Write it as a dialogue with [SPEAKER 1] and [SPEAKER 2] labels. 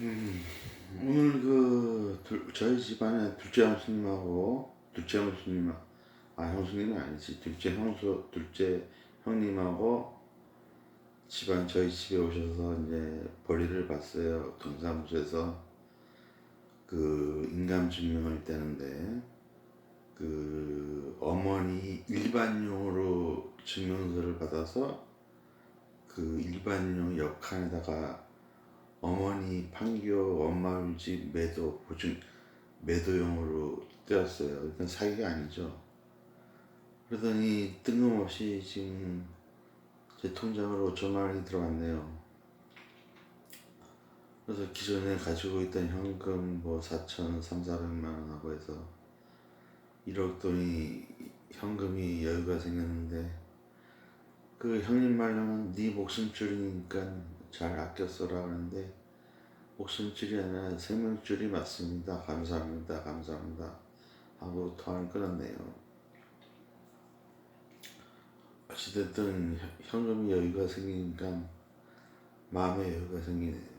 [SPEAKER 1] 음, 오늘 그 둘- 저희 집안에 둘째 형수님하고 둘째 형수님 아 형수님이 아니지. 둘째 형수 둘째 형님하고 집안 저희 집에 오셔서 이제 볼일을 봤어요. 동사무소에서. 그 인감 증명을 떼는데 그 어머니 일반용으로 증명서를 받아서 그 일반용 역한에다가 어머니 판교 엄마 울집 매도 보증 매도용으로 떼었어요. 일단 사기가 아니죠. 그러더니 뜬금없이 지금 제 통장으로 5천만 원이 들어왔네요. 그래서 기존에 가지고 있던 현금 뭐 4천 3, 400만 원하고 해서 1억 돈이 현금이 여유가 생겼는데 그 형님 말로는 네 목숨줄이니까 잘 아껴 써라 하는데 목숨줄이 아니라 생명줄이 맞습니다. 감사합니다. 감사합니다. 하고 통화를 끊었네요. 어찌됐든 현- 현금이 여유가 생기니까 마음의 여유가 생기네요. 예.